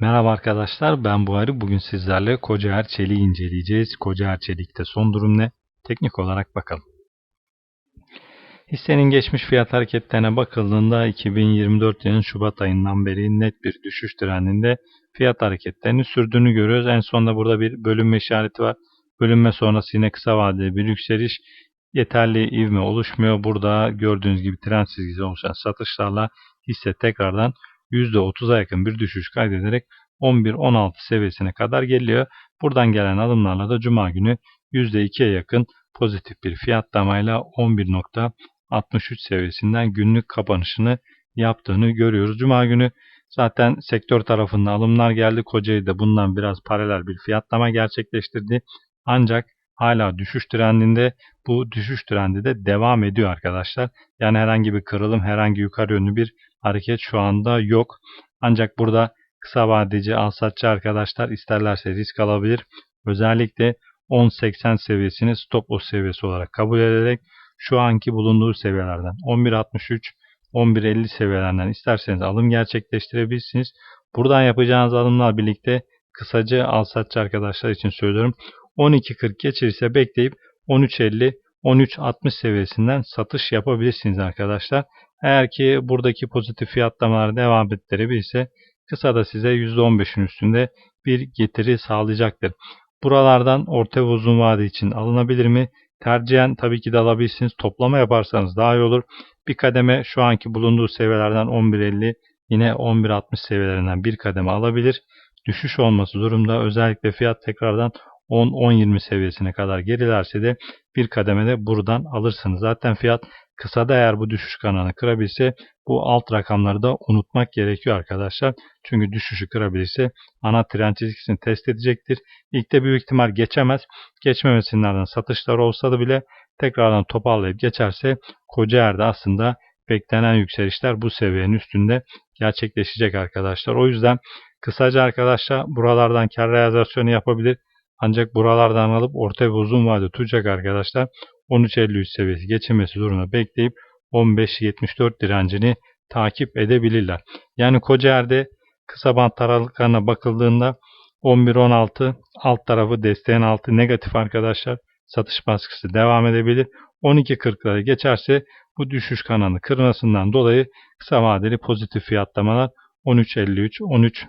Merhaba arkadaşlar ben Buhari. Bugün sizlerle Kocaer Çelik'i inceleyeceğiz. Kocaer Çelik'te son durum ne? Teknik olarak bakalım. Hissenin geçmiş fiyat hareketlerine bakıldığında 2024 yılının Şubat ayından beri net bir düşüş trendinde fiyat hareketlerini sürdüğünü görüyoruz. En sonunda burada bir bölünme işareti var. Bölünme sonrası yine kısa vadeli bir yükseliş. Yeterli ivme oluşmuyor. Burada gördüğünüz gibi trend çizgisi oluşan satışlarla hisse tekrardan %30'a yakın bir düşüş kaydederek 11-16 seviyesine kadar geliyor. Buradan gelen alımlarla da Cuma günü %2'ye yakın pozitif bir fiyatlamayla 11.63 seviyesinden günlük kapanışını yaptığını görüyoruz. Cuma günü zaten sektör tarafında alımlar geldi. Kocaeli de bundan biraz paralel bir fiyatlama gerçekleştirdi. Ancak hala düşüş trendinde bu düşüş trendi de devam ediyor arkadaşlar. Yani herhangi bir kırılım, herhangi yukarı yönlü bir hareket şu anda yok. Ancak burada kısa vadeci alsatçı arkadaşlar isterlerse risk alabilir. Özellikle 10.80 seviyesini stop loss seviyesi olarak kabul ederek şu anki bulunduğu seviyelerden 11.63 11.50 seviyelerinden isterseniz alım gerçekleştirebilirsiniz. Buradan yapacağınız alımlar birlikte kısaca alsatçı arkadaşlar için söylüyorum. 12.40 geçirirse bekleyip 13.50 13.60 seviyesinden satış yapabilirsiniz arkadaşlar. Eğer ki buradaki pozitif fiyatlamalar devam ettirebilirse kısa da size %15'in üstünde bir getiri sağlayacaktır. Buralardan orta ve uzun vade için alınabilir mi? Tercihen tabii ki de alabilirsiniz. Toplama yaparsanız daha iyi olur. Bir kademe şu anki bulunduğu seviyelerden 11.50 yine 11.60 seviyelerinden bir kademe alabilir. Düşüş olması durumda özellikle fiyat tekrardan 10-20 seviyesine kadar gerilerse de bir kademede buradan alırsınız. Zaten fiyat kısada eğer bu düşüş kanalını kırabilse bu alt rakamları da unutmak gerekiyor arkadaşlar. Çünkü düşüşü kırabilirse ana trend çizgisini test edecektir. İlk de büyük ihtimal geçemez. Geçmemesinden satışlar olsa da bile tekrardan toparlayıp geçerse koca yerde aslında beklenen yükselişler bu seviyenin üstünde gerçekleşecek arkadaşlar. O yüzden kısaca arkadaşlar buralardan kar realizasyonu yapabilir. Ancak buralardan alıp orta ve uzun vade tutacak arkadaşlar 13.53 seviyesi geçilmesi durumunda bekleyip 15.74 direncini takip edebilirler. Yani koca yerde kısa bant aralıklarına bakıldığında 11.16 alt tarafı desteğin altı negatif arkadaşlar. Satış baskısı devam edebilir. 12.40'ları geçerse bu düşüş kanalını kırmasından dolayı kısa vadeli pozitif fiyatlamalar 13.53 13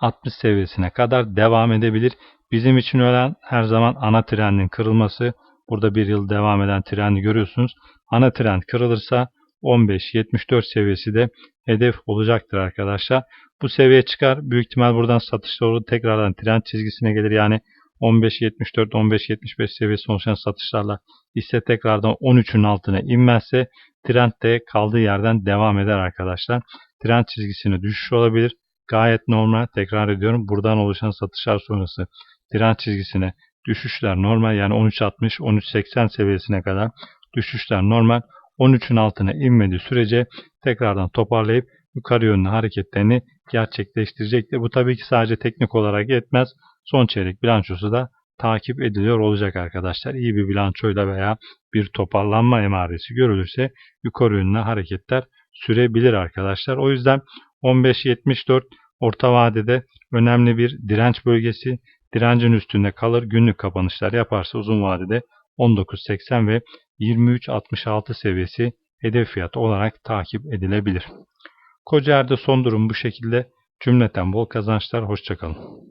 60 seviyesine kadar devam edebilir. Bizim için ölen her zaman ana trendin kırılması. Burada bir yıl devam eden trendi görüyorsunuz. Ana trend kırılırsa 15-74 seviyesi de hedef olacaktır arkadaşlar. Bu seviye çıkar. Büyük ihtimal buradan satış doğru tekrardan trend çizgisine gelir. Yani 15-74-15-75 seviyesi oluşan satışlarla ise tekrardan 13'ün altına inmezse trend de kaldığı yerden devam eder arkadaşlar. Trend çizgisine düşüş olabilir. Gayet normal. Tekrar ediyorum. Buradan oluşan satışlar sonrası direnç çizgisine düşüşler normal. Yani 13.60-13.80 seviyesine kadar düşüşler normal. 13'ün altına inmediği sürece tekrardan toparlayıp yukarı yönlü hareketlerini gerçekleştirecektir. Bu tabii ki sadece teknik olarak yetmez. Son çeyrek bilançosu da takip ediliyor olacak arkadaşlar. İyi bir bilançoyla veya bir toparlanma emaresi görülürse yukarı yönlü hareketler sürebilir arkadaşlar. O yüzden 15.74 orta vadede önemli bir direnç bölgesi. Direncin üstünde kalır. Günlük kapanışlar yaparsa uzun vadede 19.80 ve 23.66 seviyesi hedef fiyatı olarak takip edilebilir. Kocaer'de son durum bu şekilde. Cümleten bol kazançlar. Hoşçakalın.